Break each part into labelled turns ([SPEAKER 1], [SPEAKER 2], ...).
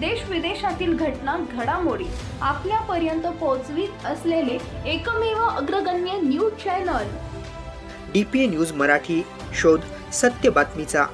[SPEAKER 1] देश विदेशातील घटना घडामोडी आपल्यापर्यंत पोहोचवीत असलेले एकमेव अग्रगण्य news channel.
[SPEAKER 2] D P A news Marathi शोध सत्य बातमीचा.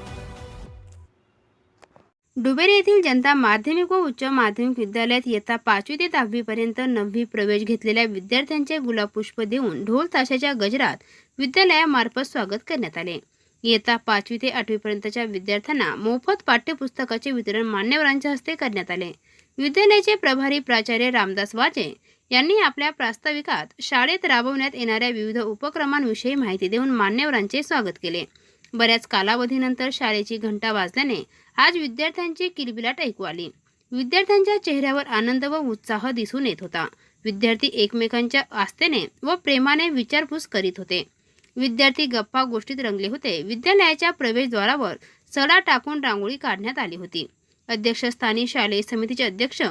[SPEAKER 3] डुबेरी येथील जनता माध्यमिक व उच्च माध्यमिक विद्यालयात इयत्ता पाचवी ते दहावीपर्यंत नववी प्रवेश घेतलेल्या विद्यार्थ्यांचे गुलाबपुष्प देऊन ढोल ताशाच्या गजरात विद्यालयामार्फत स्वागत करण्यात आले. इयत्ता पाचवी ते आठवीपर्यंतच्या विद्यार्थ्यांना मोफत पाठ्यपुस्तकाचे वितरण मान्यवरांच्या हस्ते करण्यात आले. विद्यालयाचे प्रभारी प्राचार्य रामदास वाजे यांनी आपल्या प्रास्ताविकात शाळेत राबवण्यात येणाऱ्या विविध उपक्रमांविषयी माहिती देऊन मान्यवरांचे स्वागत केले. बऱ्याच कालावधीनंतर शाळेची घंटा वाजल्याने आज विद्यार्थ्यांची किलबिलाट ऐकू आली. विद्यार्थ्यांच्या चेहऱ्यावर आनंद व उत्साह दिसून येत होता. विद्यार्थी एकमेकांच्या आस्थेने व प्रेमाने विचारपूस करीत होते. विद्यार्थी गप्पा गोष्टीत रंगले होते. विद्यालयाच्या प्रवेशद्वारावर सडा टाकून रांगोळी काढण्यात आली होती. अध्यक्षस्थानी शालेय समितीचे अध्यक्ष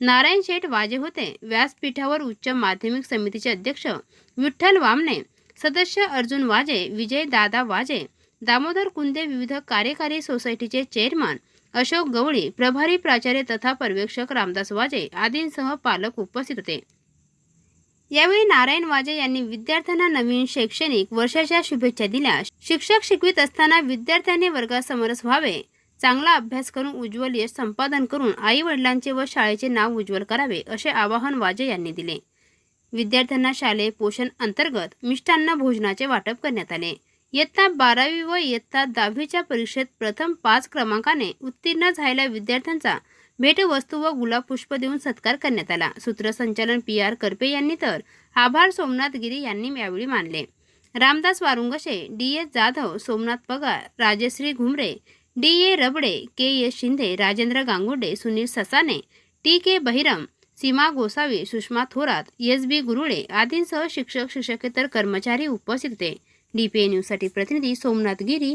[SPEAKER 3] नारायण शेठ वाजे होते. व्यासपीठावर उच्च माध्यमिक समितीचे अध्यक्ष विठ्ठल वामने सदस्य अर्जुन वाजे विजय दादा वाजे दामोदर कुंदे विविध कार्यकारी सोसायटीचे चेअरमन अशोक गवळी प्रभारी प्राचार्य तथा पर्यवेक्षक रामदास वाजे आदींसह पालक उपस्थित होते. यावेळी नारायण वाजे यांनी विद्यार्थ्यांना नवीन शैक्षणिक वर्षाच्या शुभेच्छा दिल्या. शिक्षक शिकवित असताना विद्यार्थ्यांनी वर्गासमरस व्हावे. चांगला अभ्यास करून उज्ज्वल यश संपादन करून आई वडिलांचे व शाळेचे नाव उज्ज्वल करावे असे आवाहन वाजे यांनी दिले. विद्यार्थ्यांना शालेय पोषण अंतर्गत मिष्टान्न भोजनाचे वाटप करण्यात आले. इयत्ता बारावी व इयत्ता दहावीच्या परीक्षेत प्रथम पाच क्रमांकाने उत्तीर्ण झालेल्या विद्यार्थ्यांचा भेटवस्तू व गुलाब पुष्प देऊन सत्कार करण्यात आला. सूत्रसंचालन पी आर करपे यांनी तर आभार सोमनाथ गिरी यांनी यावेळी मानले. Ramdas Warungshe D S Jadhav Somnath Pagar Rajashree Ghumare D A Rabade K S Shinde Rajendra Gangude Sunil Sasane T K Bahiram Seema Gosavi Sushma Thorat S B Gurule आदींसह शिक्षक शिक्षकेतर कर्मचारी उपस्थित होते. डीपीए न्यूजसाठी प्रतिनिधी सोमनाथ गिरी